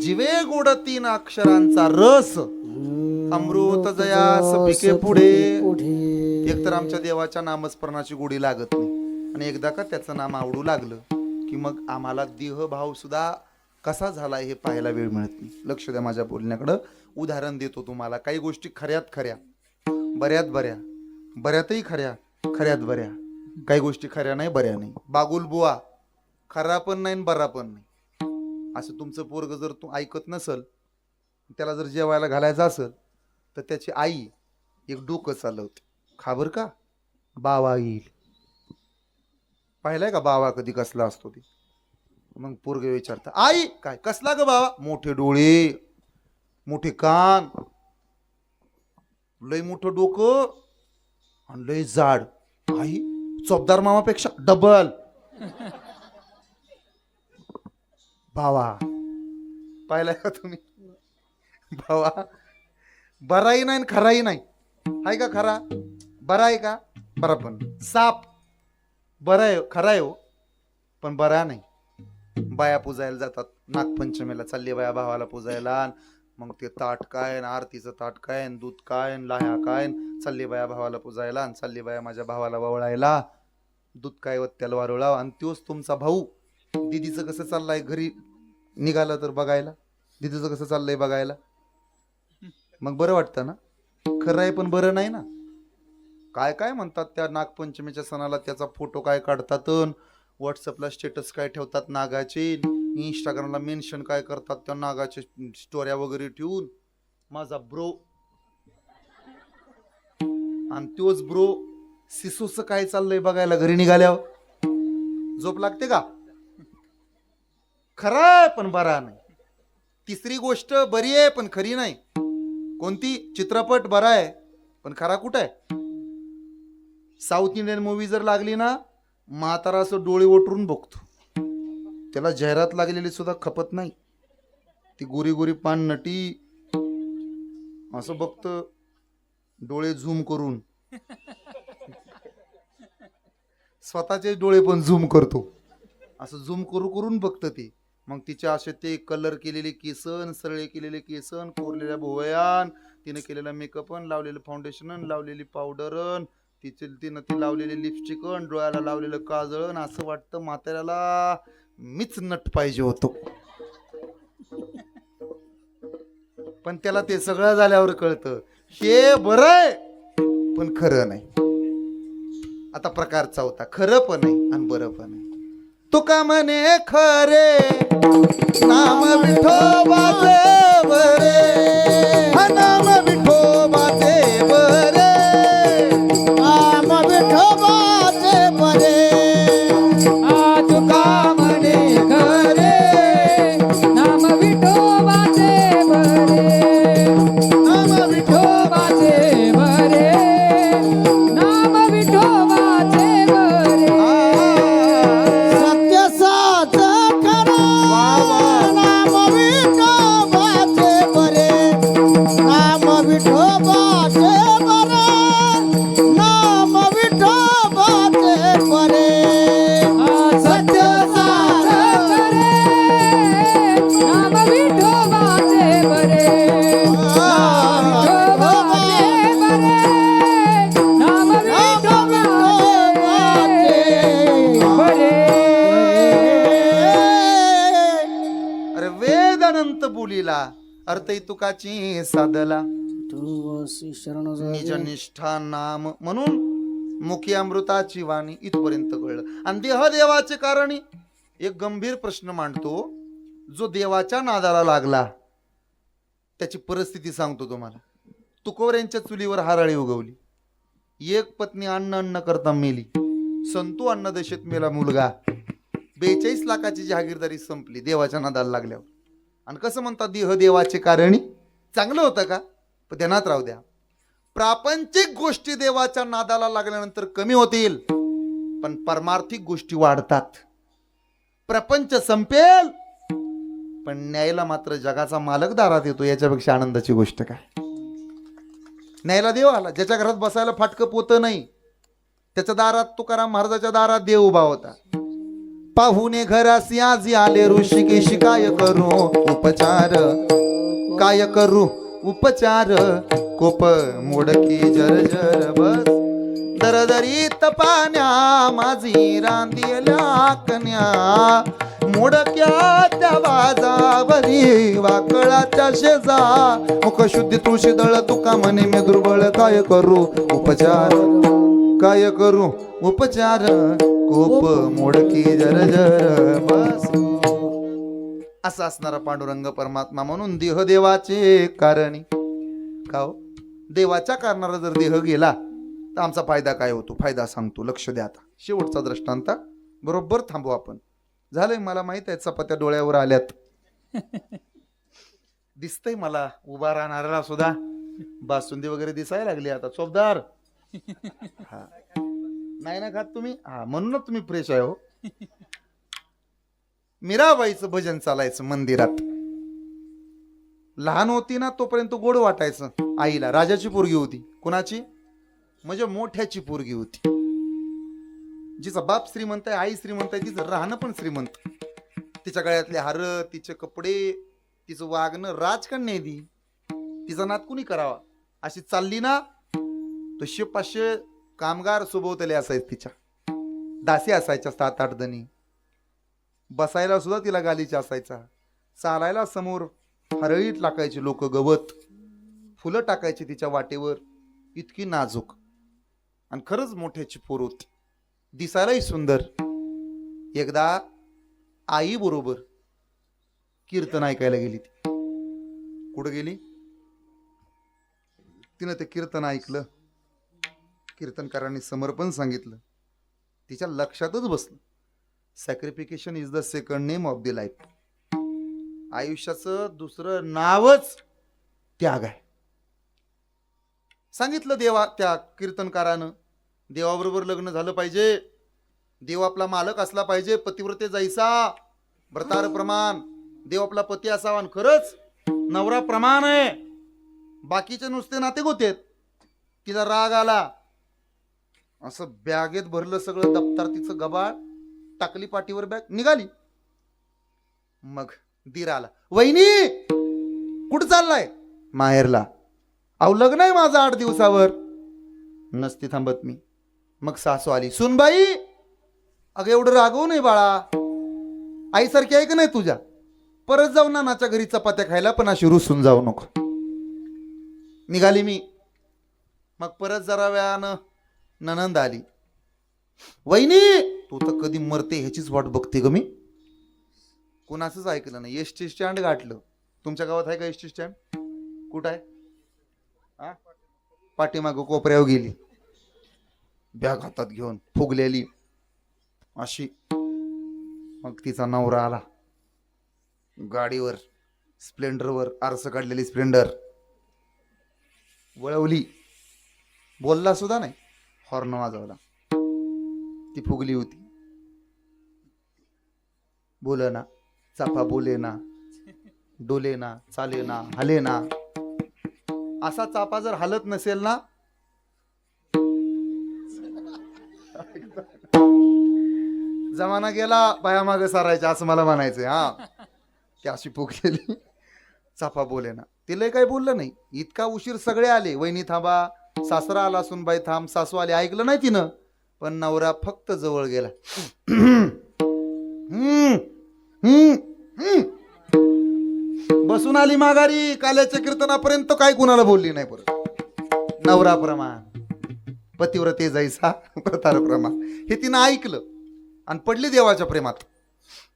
जिवे गोड तीन अक्षरांचा रस अमृत जयास पिके पुढे. एकतर आमच्या देवाच्या नामस्मरणाची गोडी लागत नाही. आणि एकदा का त्याचं नाम आवडू लागलं की मग आम्हाला देह भाव सुद्धा कसा झाला हे पाहायला वेळ मिळत नाही. लक्ष द्या माझ्या बोलण्याकडं. उदाहरण देतो तुम्हाला. काही गोष्टी खऱ्यात खऱ्या बऱ्यात बऱ्या बऱ्यातही खऱ्या खऱ्यात बऱ्या. काही गोष्टी खऱ्या नाही बऱ्या नाही. बागुल बुवा खरा पण नाही आणि बरा पण नाही. असं तुमचं पोरग जर तू ऐकत नसल त्याला जर जेवायला घालायचं असेल तर त्याची आई एक डोकं चालवते. खाबर का? बावा येईल. पाहिलाय का बावा कधी कसला असतो ते? मग पोरग विचारता आई काय कसला ग बावा? मोठे डोळे मोठे कान लय मोठं डोकं आणि लय जाड. आई चोपदार मामापेक्षा डबल. भावा. पाहिलाय का तुम्ही? भावा. बराही नाही आणि खराही नाही. आहे का खरा? बरा आहे का? बरा पण. साप. बरा आहे खरा आहे हो. पण बरा नाही. बाया पूजायला जातात. नागपंचमीला चालली बाया भावाला पूजायला. मग ते ताट काय आरतीचं ताट काय दूध काय लाह्या काय चालली बाया भावाला पूजायला आणि चालली बाया माझ्या भावाला वळायला दूध काय वत्त्याला वारुळा आणि तोच तुमचा भाऊ. दिदीचं कसं चाललंय? घरी निघालं तर बघायला. दिदीचं कसं चाललंय बघायला. मग बरं वाटतं ना? खरं आहे पण बरं नाही ना? काय काय म्हणतात त्या नागपंचमीच्या सणाला? त्याचा फोटो काय काढतात व्हॉट्सअपला स्टेटस काय ठेवतात नागाचे? इंस्टाग्रामला मेन्शन काय करतात त्या नागाचे स्टोऱ्या वगैरे ठेवून? माझा ब्रो आणि तोच ब्रो सिसूचं काय चाललंय बघायला घरी निघाल्यावर? झोप लागते का? खरा आहे पण बरा नाही. तिसरी गोष्ट बरी आहे पण खरी नाही. कोणती? चित्रपट बरा आहे पण खरा कुठं आहे? साऊथ इंडियन मूवी जर लागली ना म्हातारा असं डोळे ओटरून बघतो. त्याला जाहिरात लागलेली सुद्धा खपत नाही. ती गोरी गोरी पान नटी असं बघत डोळे झूम करून. स्वतःचे डोळे पण झूम करतो. असं झूम करू करून बघतं ते. मग तिचे असे ते कलर केलेले केसन सरळे केलेले केसन कोरलेल्या भोवयान तिने केलेला मेकअप लावलेलं फाउंडेशन लावलेली पावडर तिचे तिनं ती लावलेली लिपस्टिक डोळ्याला लावलेलं काजळ असं वाटतं म्हाताऱ्याला मीच नट पाहिजे होतो. पण त्याला ते सगळं झाल्यावर कळतं. हे बरं आहे पण खरं नाही. आता प्रकार चौथा खरं पण आहे आणि बरं पण आहे. तुका म्हणे खरे नाम विठोबा देव रे. तुकाची साधला निज निष्ठा नाम म्हणून मुखी अमृताची वाणी इथपर्यंत कळलं. आणि देह देवाचे कारणी एक गंभीर प्रश्न मांडतो. जो देवाच्या नादाला लागला त्याची परिस्थिती सांगतो तुम्हाला. तुकोर यांच्या चुलीवर हाराळी उगवली. एक पत्नी अन्न अन्न करता मेली. संतू अन्नदशेत मेला मुलगा. बेचाळीस लाखाची जहागीरदारी संपली देवाच्या नादाला लागल्यावर. आणि कसं म्हणतात देह देवाचे कारणी चांगलं होतं का? पण ध्यानात राहू द्या. प्रापंचिक गोष्टी देवाच्या नादाला लागल्यानंतर कमी होतील पण परमार्थिक गोष्टी वाढतात. प्रपंच संपेल पण न्यायला मात्र जगाचा मालक दारात येतो याच्यापेक्षा आनंदाची गोष्ट काय? न्यायला देव आला ज्याच्या घरात बसायला फाटकं पोत नाही त्याच्या दारात तुकाराम महाराजाच्या दारात देव उभा होता. पाहुणे घरासी आजी आले ऋषिकेशी काय करू? उपचार. काय करू? उपचार. कोप मोडकी जर बस. दरदरी पाण्या माझी रांदी कन्या मोडक्या त्या बाजावरी वाकळाच्या शेजा. मुख शुद्धी तुळशी दळ तुका म्हणे मी दुर्बळ. काय करू? उपचार. काय करू? उपचार. कोप मोडकी जर जर बस. असा असणारा पांडुरंग परमात्मा म्हणून देह देवाचे कारणी. का हो? देवाच्या कारणाला जर देह गेला तर आमचा फायदा काय होतो? फायदा सांगतो. लक्ष द्या आता. शेवटचा दृष्टांत बरोबर थांबू आपण. झालंय मला माहीत आहे चपात्या डोळ्यावर आल्यात. दिसतंय मला उभा राहणाऱ्याला सुद्धा. बासुंदी वगैरे दिसायला लागली आता. चोपदार. हा. नाही ना खात तुम्ही? हा म्हणूनच तुम्ही फ्रेश आहे हो. मीराबाईचं भजन चालायचं मंदिरात. लहान होती ना तोपर्यंत गोड वाटायचं आईला. राजाची पोरगी होती. कुणाची? म्हणजे मोठ्याची पोरगी होती. जिचा बाप श्रीमंत आहे आई श्रीमंत आहे तिचं राहणं पण श्रीमंत. तिच्या गळ्यातले हार तिचे कपडे तिचं वागणं राजकन्या आहे दी तिचा नात कुणी करावा? अशी चालली ना तसे पाचशे कामगार सोबवतले असायचे तिच्या. दासी असायच्या सात आठ जणी. बसायला सुद्धा तिला गालीचा असायचा. चालायला समोर हरळीत टाकायचे लोक गवत. फुलं टाकायची तिच्या वाटेवर. इतकी नाजूक. आणि खरंच मोठ्याची पोर होती. दिसायलाही सुंदर. एकदा आई बरोबर कीर्तन ऐकायला गेली ती. कुठं गेली? तिनं ते कीर्तन ऐकलं. कीर्तनकारांनी समर्पण सांगितलं. तिच्या लक्षातच बसलं. Sacrification is the second name of the life आयुष्याचं दुसरं नावच त्याग आहे. सांगितलं देवा त्या कीर्तनकारानं देवाबरोबर लग्न झालं पाहिजे. देव आपला मालक असला पाहिजे पतिव्रते जायचा. व्रतार प्रमाण. देव आपला पती असावा आणि खरंच नवरा प्रमाण आहे. बाकीचे नुसते नाते होते तिला राग आला. असं बॅगेत भरलं सगळं दप्तर तिचं गबाळ टाकली पाठीवर बॅग निघाली. मग दीर आला वहिनी कुठं चाललाय? माहेरला. अहो लग्न आहे माझं आठ दिवसावर. नसती थांबत मी. मग सासू आली सुनबाई अगं एवढं रागवू नाही बाळा. आईसारखी आहे का नाही तुझ्या? परत जाऊ नानाच्या घरी चपात्या खायला पण अशी रुसून जाऊ नको. निघाली मी. मग परत जरा वेळानं ननंद आली. वहिनी तू तर कधी मरते ह्याचीच वाट बघते ग मी. कुणाचंच ऐकलं नाही. एस टी स्टँड गाठलं. तुमच्या गावात आहे का एस टी स्टँड कुठं आहे? पाठीमागं कोपऱ्यावर गेली. बॅग हातात घेऊन फुगलेली. अशी. मग तिचा नवरा आला. गाडीवर स्प्लेंडरवर आरसं काढलेली स्प्लेंडर. वळवली. बोलला सुद्धा नाही. हॉर्न वाजवला. ती फुगली होती. बोल ना चाफा बोले ना डोले ना चाले ना हले ना असा चापा जर हलत नसेल ना? जमाना गेला पाया मागे सारायच्या असं मला म्हणायचंय हा. ती अशी फुगलेली. चाफा बोले ना तिला काही बोललं नाही. इतका उशीर सगळे आले. वहिनी थांबा सासरा आला सुनबाई थांब सासू आले ऐकलं नाही तिनं पण नवरा फक्त जवळ गेला. हम्म, हम्म, हम्म. बसून आली माघारी काल्याच्या कीर्तनापर्यंत काय कुणाला बोलली नाही परत. नवरा प्रमाण पतिव्रते जायचा प्रतार प्रमाण. हे तिनं ऐकलं आणि पडली देवाच्या प्रेमात.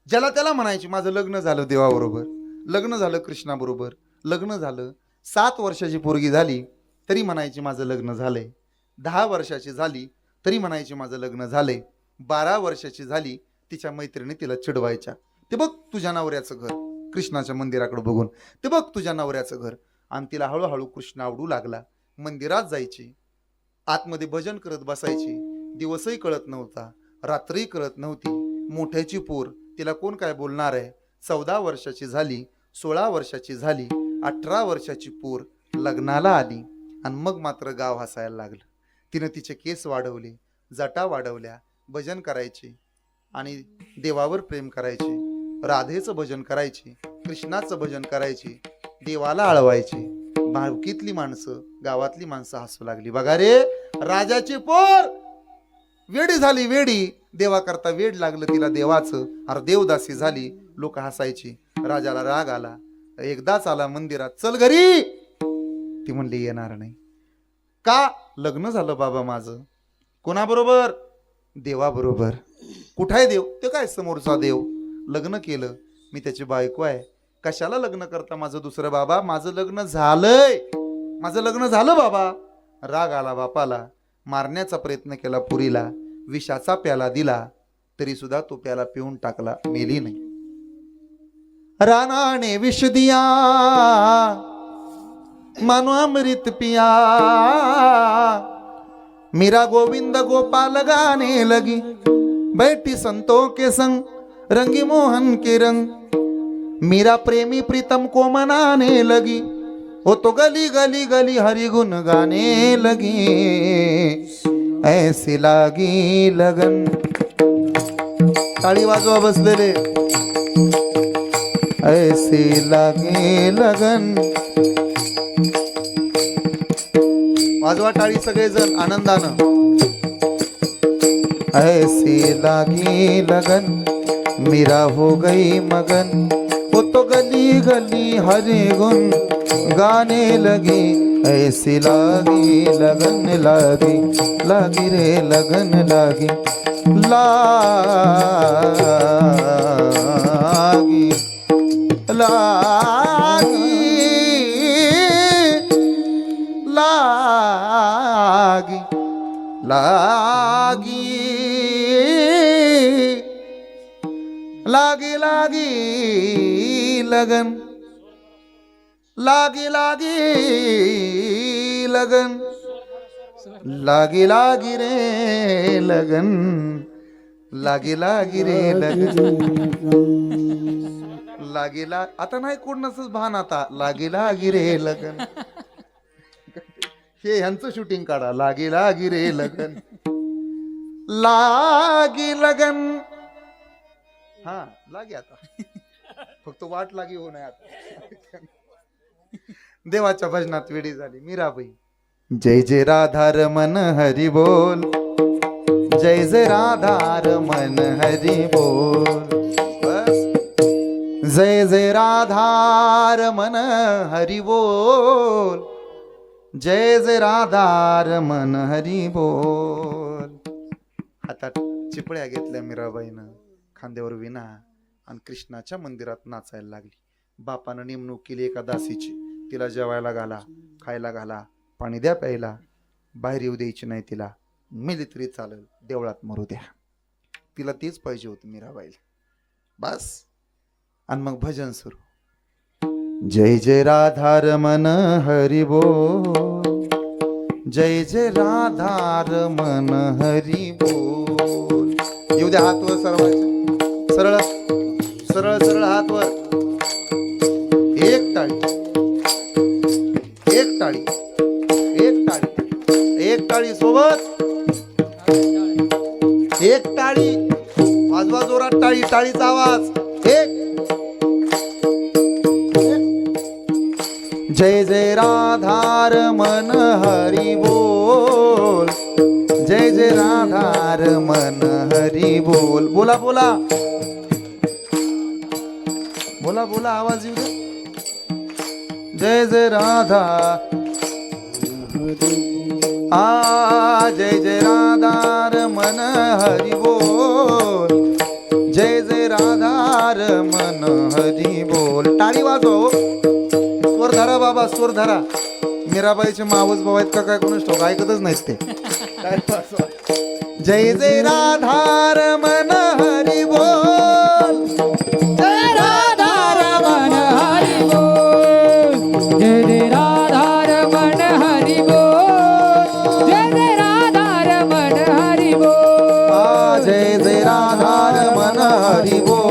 ज्याला त्याला म्हणायची माझं लग्न झालं देवाबरोबर लग्न झालं कृष्णाबरोबर लग्न झालं सात वर्षाची पोरगी झाली तरी म्हणायची माझं लग्न झालंय. दहा वर्षाची झाली तरी म्हणायची माझं लग्न झालंय. बारा वर्षाची झाली तिच्या मैत्रिणी तिला चिडवायच्या. ते बघ तुझ्या नवऱ्याचं घर कृष्णाच्या मंदिराकडे बघून. ते बघ तुझ्या नवऱ्याचं घर. आणि तिला हळूहळू कृष्ण आवडू लागला. मंदिरात जायची. आतमध्ये भजन करत बसायची. दिवसही कळत नव्हता रात्रही कळत नव्हती. मोठ्याची पोर तिला कोण काय बोलणार आहे? चौदा वर्षाची झाली सोळा वर्षाची झाली अठरा वर्षाची पोर लग्नाला आली. आणि मग मात्र गाव हसायला लागलं. तिनं तिचे केस वाढवले जटा वाढवल्या भजन करायचे आणि देवावर प्रेम करायचे. राधेचं भजन करायचे कृष्णाचं भजन करायचे देवाला आळवायचे. भावकीतली माणसं गावातली माणसं हसू लागली. बघा रे राजाची पोर! वेडी झाली वेडी. देवाकरता वेड लागलं तिला देवाचं. अर देवदासी झाली लोक हसायची. राजाला राग आला. एकदाच आला मंदिरात. चल घरी! ती म्हणली येणार नाही. का? लग्न झालं बाबा माझं. कोणाबरोबर? देवाबरोबर. आहे देव? ते काय समोरचा देव? लग्न केलं. मी त्याची बायको आहे. कशाला लग्न करता माझं दुसरं बाबा? माझं लग्न झालंय. माझं लग्न झालं बाबा. राग आला बापाला. मारण्याचा प्रयत्न केला पुरीला. विषाचा प्याला दिला. तरी सुद्धा तो प्याला पिऊन टाकला. मेली नाही. रानाने विष दिया. मानो अमृत पिया। मीरा गोविंद गोपाल गाने लगी। बैठी संतों के संग रंगी मोहन के रंग। मीरा प्रेमी प्रीतम को मनाने लगी। वो तो गली गली गली हरि गुन गाने लगी। ऐसी लागी लगन। टाळी वाजवा बसलेले। ऐसी लागे लगन। वाजवा टाळी सगळेजण आनंदानं. ऐसी लागी लगन, मीरा हो गई मगन. वो तो गली गली हरे गुन गाने लगी. ऐसी लागी लगन, लागी लागी रे लगन, लागी. लागी लागी लागी लागी लागी लगन लागी लागी लगन लागी लागी रे लगन लागी लागी रे लगन. लागी ला आता नाही कोणाच भान आता. लागी लागी रे लगन. हे ह्यांचं शूटिंग काढा. लागी लागी रे लगन. लागी लगन. हा लागी आता. फक्त वाट लागी हो नाही आता. देवाच्या भजनात वेडी झाली. मीराबाई. जय जय राधा रमन हरी बोल. जय जय राधा रमन हरी बोल. बस. जय जय राधा रमन हरी बोल. जय जय राधा रमन हरी बोल. हातात चिपळ्या घेतल्या मीराबाईनं. खांद्यावर विना आणि कृष्णाच्या मंदिरात नाचायला लागली. बापानं नेमणूक केली एका दासीची. तिला जेवायला घाला खायला घाला पाणी द्या प्यायला. बाहेर येऊ द्यायची नाही तिला. मेली तरी चालेल देवळात मरू द्या. तिला तेच पाहिजे होतं मीराबाईला. बस. आणि मग भजन सुरू. जय जय राधा रमन हरी जय जय राधार मन हरी बोल. येऊ द्या हात वर सर्वांचे सरळ सरळ सरळ हात वर. एक टाळी. एक टाळी. एक टाळी. एक टाळी सोबत. एक टाळी. वाजवा जोरात टाळी टाळीचा आवाज. एक. जय जय राधार मन हरी बोल। जय जय राधार मन हरी बोल। बोला बोला। बोला बोला आवाज येऊ जय जय राधा। आ जय जय राधार मन हरी बोल। जय जय राधार मन हरी बोल। टाळी वाजव। स्वर धरा बाबा स्वर धरा मीराबाईचे मावस भाऊ आहेत का काय कोण ठोक ऐकतच नाहीत ते. टाळी जय जय राधार मन हरी बोल. जय राधार मन हरी बोल. जय जय राधार मन हरी बोल. जय जय राधार मन हरी बोल. आ, जय जय राधार मन हरी बोल.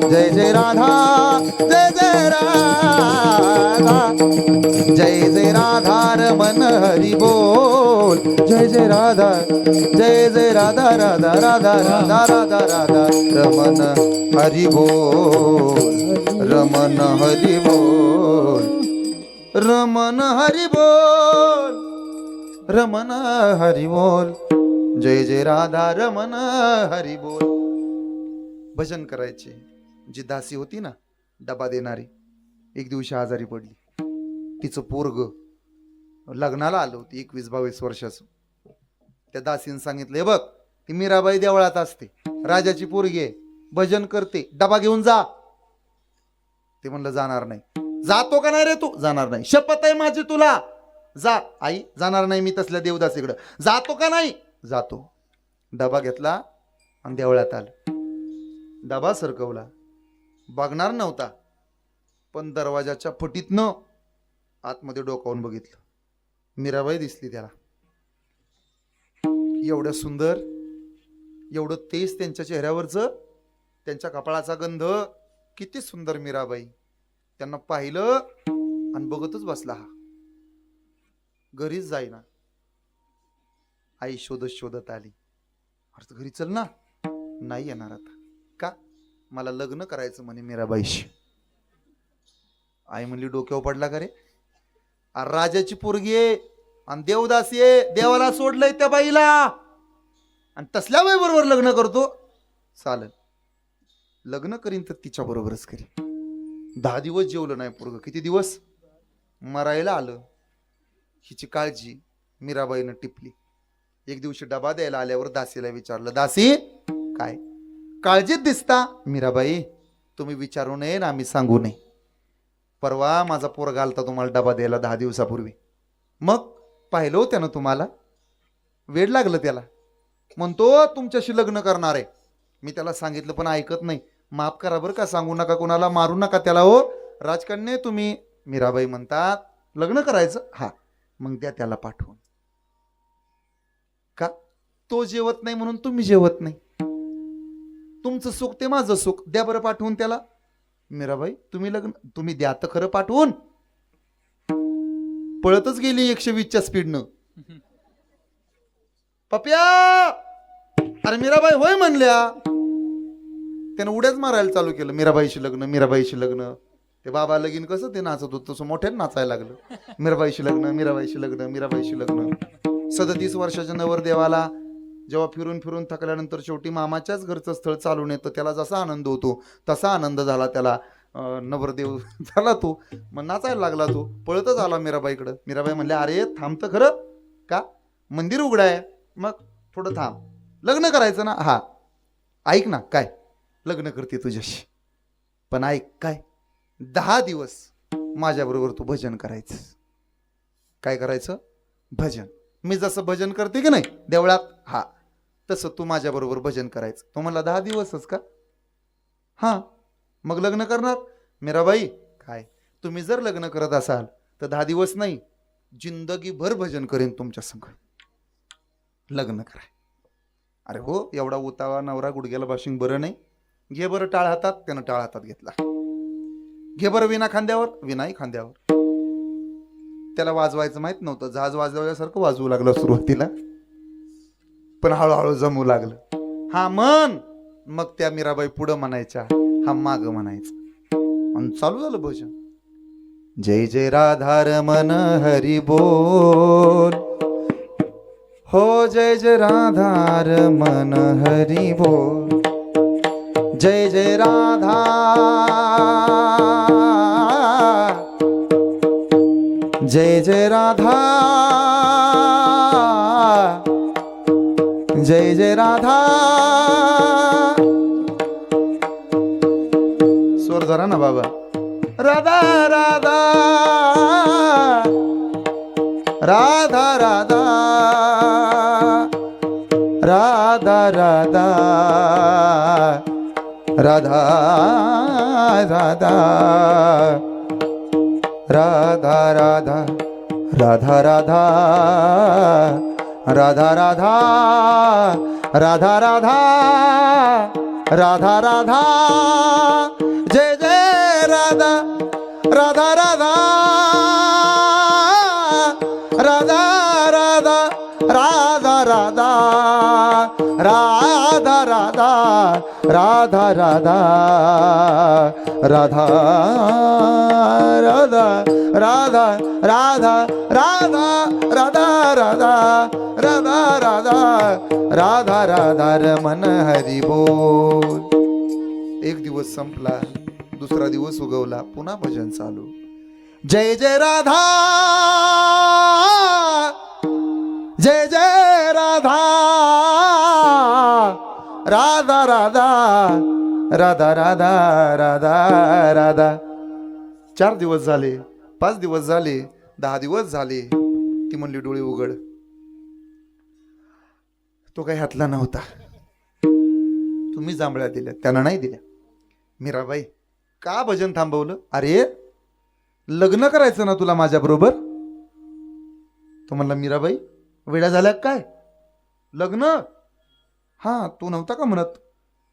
जय जय राधा जय जय राधा। जय जय राधा रमन हरी बोल। जय जय राधा जय जय राधा राधा राधा राधा राधा राधा रमन हरी बोल। रमन हरी बोल। रमन हरी बोल। रमन हरी बोल। जय जय राधा रमन हरी बोल। भजन करायचे। जी दासी होती ना डबा देणारी एक दिवशी आजारी पडली. तिचं पोरग लग्नाला आलं होती एकवीस बावीस वर्षाचं. त्या दासीनं सांगितलं "हे बघ ती मीराबाई देवळात असते राजाची पोरगी आहे भजन करते डबा घेऊन जा. ते म्हणलं जाणार नाही. जातो का नाही रे तू? जाणार नाही. शपथ आहे माझी तुला. जा आई जाणार नाही मी तसल्या देवदासीकडं. जातो का नाही? जातो. डबा घेतला आणि देवळात आलं. डबा सरकवला. बघणार नव्हता. पण दरवाजाच्या फटीतनं आतमध्ये डोकावून बघितलं. मीराबाई दिसली त्याला. एवढं सुंदर एवढं तेज त्यांच्या चेहऱ्यावरचं त्यांच्या कपाळाचा गंध. किती सुंदर मीराबाई. त्यांना पाहिलं आणि बघतच बसला हा. घरीच जाईना. आई शोधत शोधत आली. अर्थ घरी चल ना. नाही येणार आता. मला लग्न करायचं म्हणे मीराबाईशी. आई म्हणली डोक्यावर पडला का रे? अरे राजाची पोरगी आहे. आणि देवदास ये देवाला सोडलंय त्या बाईला. आणि तसल्या बाई बरोबर लग्न करतो. चालेल. लग्न करीन तर तिच्या बरोबरच करीन. दहा दिवस जेवलं नाही पोरग. किती दिवस? मरायला आलं. हिची काळजी मीराबाईनं टिपली. एक दिवशी डबा द्यायला आल्यावर दासीला विचारलं दासी काय? काळजीत दिसता मीराबाई तुम्ही विचारू नये ना आम्ही सांगू नये. परवा माझा पोरगा आलता तुम्हाला डबा द्यायला दहा दिवसापूर्वी. मग पाहिलं हो त्यानं तुम्हाला? वेळ लागलं त्याला. म्हणतो तुमच्याशी लग्न करणार आहे. मी त्याला सांगितलं पण ऐकत नाही. माफ करा बरं का सांगू नका कोणाला मारू नका त्याला हो. राजकन्ये तुम्ही. मीराबाई म्हणतात लग्न करायचं? हा. मग द्या त्याला पाठवून. का? तो जेवत नाही म्हणून तुम्ही जेवत नाही. तुमचं सुख ते माझं सुख. द्या बरं पाठवून त्याला. मीराबाई तुम्ही लग्न तुम्ही द्या तर खरं पाठवून. पळतच गेली एकशे वीसच्या स्पीडनं पप्या! अरे मीराबाई होय म्हणल्या. त्यानं उड्याच मारायला चालू केलं. मीराबाईशी लग्न मीराबाईशी लग्न. ते बाबा लगीन कसं ते नाचत होतं तसं मोठ्यात नाचायला लागलं. मीराबाईशी लग्न मीराबाईशी लग्न मीराबाईशी लग्न. सदतीस वर्षाच्या नवरदेवाला जेव्हा फिरून फिरून थकल्यानंतर शेवटी मामाच्याच घरचं स्थळ चालून येतं त्याला जसा आनंद होतो तसा आनंद झाला त्याला. नवरदेव झाला तो. मग नाचायला लागला तो. पळतच आला मीराबाईकडं. मीराबाई म्हणल्या अरे थांबतं खरं. का? मंदिर उघडं आहे. मग थोडं थांब. लग्न करायचं ना? हा. ऐक ना काय? लग्न करते तुझ्याशी. पण ऐक काय? दहा दिवस माझ्याबरोबर तू भजन करायचं. काय करायचं? भजन. मी जसं भजन करते की नाही देवळात? हा. तसं तू माझ्याबरोबर भजन करायचं. तो म्हणला दहा दिवसच का? हां. मग लग्न करणार? मीराबाई काय? तुम्ही जर लग्न करत असाल तर दहा दिवस नाही जिंदगीभर भजन करेन तुमच्या संग. लग्न करा अरे हो एवढा उतावा नवरा गुडघ्याला बाशिंग बरं नाही. घे बरं टाळ हातात. त्यानं टाळ हातात घेतला. घे बरं विना खांद्यावर विनाही खांद्यावर. त्याला वाजवायचं माहीत नव्हतं. जहाज वाजवल्यासारखं वाजवू लागलं सुरुवातीला. पण हळूहळू जमू लागलं. हा मन मग त्या मीराबाई पुढं म्हणायच्या हा माग म्हणायचं. आणि चालू झालं भोजन. जय जय राधार मन हरी बोल. हो जय जय राधार मन हरी बोल. जय जय राधा जय जय राधा। जय जय राधा। स्वर धरा ना बाबा. राधा राधा। राधा राधा। राधा राधा। राधा राधा। राधा राधा राधा राधा राधा राधा राधा राधा राधा राधा जय जय राधा राधा राधा राधा राधा राधा राधा राधा राधा राधा राधा राधा राधा राधा राधा राधा राधा राधा राधा राधा राधा राधा रमन हरी बोल एक दिवस संपला दुसरा दिवस उगवला पुन्हा भजन चालू जय जय राधा जय जय राधा राधा राधा राधा राधा राधा राधा. चार दिवस झाले पाच दिवस झाले दहा दिवस झाले ती म्हणली डोळे उघड. तो काही हातला नव्हता. तुम्ही जांभळ्या दिल्या त्यांना नाही दिल्या. मीराबाई का भजन थांबवलं? अरे लग्न करायचं ना तुला माझ्याबरोबर? तो म्हणला मीराबाई वेड्या झाल्या काय? लग्न? हा तू नव्हता का म्हणत?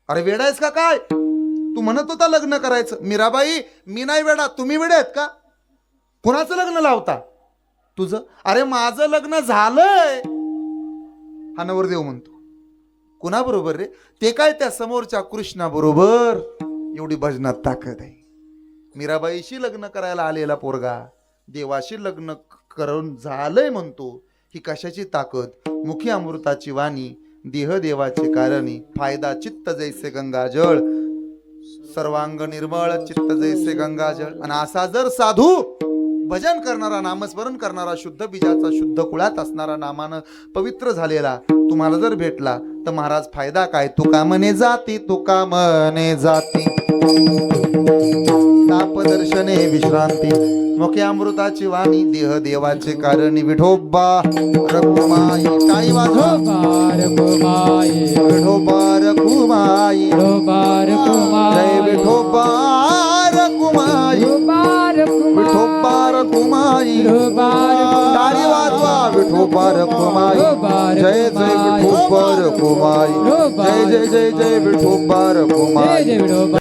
अरे वेडा आहेस का काय? तू म्हणत होता लग्न करायचं. मीराबाई मी नाही वेडा. तुम्ही वेडे आहेत का? कुणाचं लग्न लावता? तुझं? अरे माझं लग्न झालंय. हा नवरदेव म्हणतो. कुणाबरोबर रे? ते काय त्या समोरच्या कृष्णाबरोबर? एवढी भजनात ताकद आहे. मीराबाईशी लग्न करायला आलेला पोरगा देवाशी लग्न करून झालंय म्हणतो. ही कशाची ताकद? मुखी अमृताची वाणी. देह देवाचे कारणी फायदा चित्त जैसे गंगाजळ सर्वांग निर्मळ चित्त जैसे गंगाजळ. आणि असा जर साधू भजन करणारा नामस्मरण करणारा शुद्ध बीजाचा शुद्ध कुळात असणारा नामानं पवित्र झालेला तुम्हाला जर भेटला तर महाराज फायदा काय? तुका मने जाती तुका मने जाती. ताप दर्शने विश्रांती. मुखे अमृताची वाणी देह देवाचे कारणी विठोबा रघुमाई टाळी वाजव. बार कुमाई विठोबा रघुमाई. जय विठोबा रघुमाई. विठोबा रघुमाई. टाळी वाजवा विठोबा रघुमाई. जय जय विठोबा रघुमाई. जय जय जय जय विठोबा रघुमाई जय जय विठोबा.